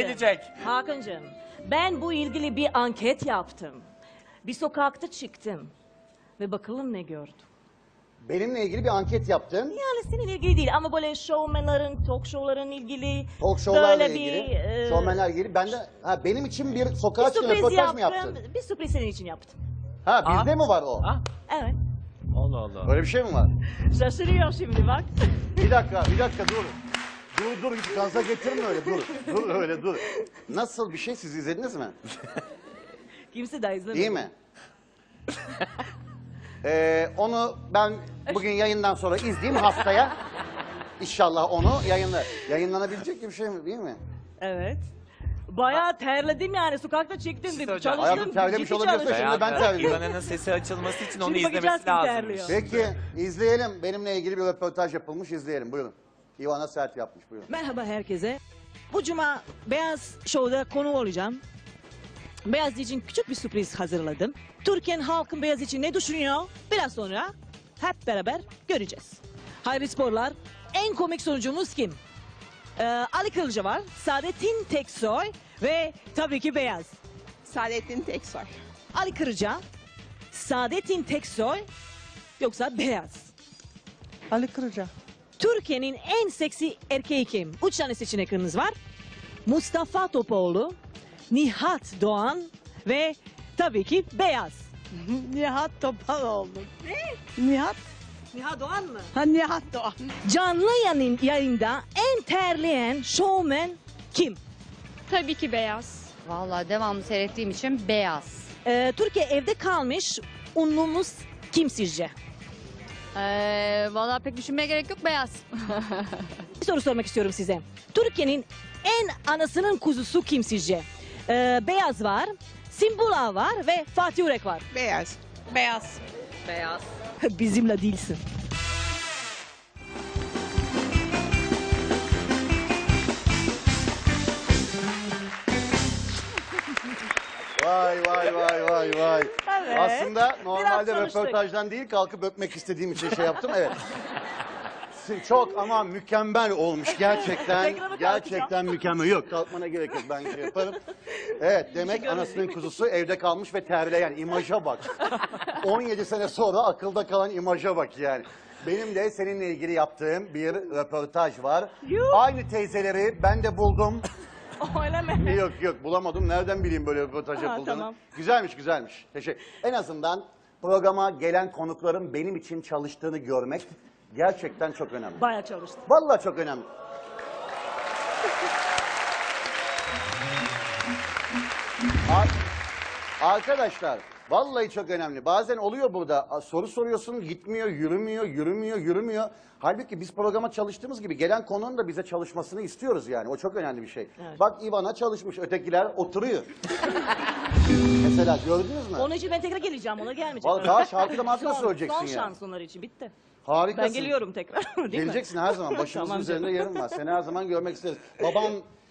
Gelecek. Hakan'cığım ben bu ilgili bir anket yaptım. Bir sokakta çıktım. Ve bakalım ne gördüm. Benimle ilgili bir anket yaptın. Yani seninle ilgili değil ama böyle showmanların, talk show'ların ilgili. Talk show'larla böyle ilgili. Bir, e, Showmanler ilgili. Ben de ha, benim için bir bir sokağa çıkın sürpriz röportaj mı yaptım. yaptın? Bir sürpriz senin için yaptım. Ha bizde Aa. mi var o? Ah, Evet. Allah Allah. Öyle bir şey mi var? Şaşırıyor şimdi bak. Bir dakika, bir dakika dur. Dur dur hiç gaza getirme öyle dur. Dur öyle dur. Nasıl bir şey siz izlediniz mi? Kimse de izlemedi. İyi mi? Ee, onu ben bugün yayından sonra izleyeyim haftaya. İnşallah onu yayınla. Yayınlanabilecek bir şey mi değil mi? Evet. Bayağı terledim yani sokakta çektim dedim. hocam, Çalıştım. hayatım terlemiş ciddi olabilirsin. çalıştım. Şimdi ben terliyorum. İvan'ın sesi açılması için onu Şimdi bakacağız izlemesi kim lazım. terliyor. Peki izleyelim. Benimle ilgili bir röportaj yapılmış izleyelim. Buyurun. İvana Sert yapmış buyurun. Merhaba herkese. Bu cuma Beyaz Show'da konu olacağım. Beyaz için küçük bir sürpriz hazırladım. Türkiye'nin halkın Beyaz için ne düşünüyor? Biraz sonra hep beraber göreceğiz. Hayırlı sporlar. En komik sonucumuz kim? Ee, Ali Kılıcı var, Saadettin Teksoy ve tabii ki Beyaz. Saadettin Teksoy. Ali Kırıca, Saadettin Teksoy yoksa Beyaz. Ali Kırıca. Türkiye'nin en seksi erkeği kim? Üç tane seçenekiniz var. Mustafa Topoğlu, Nihat Doğan ve tabii ki Beyaz. Nihat Topaloğlu. Ne? Nihat? Nihat Doğan mı? Ha Nihat Doğan. Canlı yayın, yayında en terleyen showman kim? Tabii ki beyaz. Vallahi devamlı seyrettiğim için beyaz. Ee, Türkiye evde kalmış unlumuz kim sizce? Ee, vallahi pek düşünmeye gerek yok beyaz. Bir soru sormak istiyorum size. Türkiye'nin en anasının kuzusu kim sizce? Ee, Beyaz var, Simbula var ve Fatih Yürek var. Beyaz. Beyaz. Beyaz. Bizimle değilsin. Vay vay vay vay vay. Evet. Aslında normalde Biraz röportajdan değil kalkıp öpmek istediğim için şey yaptım evet. Çok ama mükemmel olmuş gerçekten. Tekrar mı gerçekten mükemmel. Yok kalkmana gerek yok ben şey yaparım. Evet demek anasının kuzusu evde kalmış ve terleyen imaja bak. 17 sene sonra akılda kalan imaja bak yani. Benim de seninle ilgili yaptığım bir röportaj var. Yuh. Aynı teyzeleri ben de buldum. Öyle mi? Yok yok bulamadım. Nereden bileyim böyle röportaj Ha, yapıldığını. tamam. Güzelmiş güzelmiş. Teşekkür. En azından programa gelen konukların benim için çalıştığını görmek gerçekten çok önemli. Bayağı çalıştım. Vallahi çok önemli. Ar- Arkadaşlar vallahi çok önemli. Bazen oluyor burada soru soruyorsun gitmiyor, yürümüyor, yürümüyor, yürümüyor. Halbuki biz programa çalıştığımız gibi gelen konunun da bize çalışmasını istiyoruz yani. O çok önemli bir şey. Bak Ivana çalışmış, ötekiler oturuyor. Mesela gördünüz mü? Onun için ben tekrar geleceğim. Ona gelmeyeceğim. Vallahi daha şarkıda markada Son- söyleyeceksin Son ya. şans onlar için bitti. Harikasın. Ben geliyorum tekrar. Değil mi? Geleceksin her zaman. Başımızın Tamam üzerinde yerim var. Seni her zaman görmek isteriz. Baban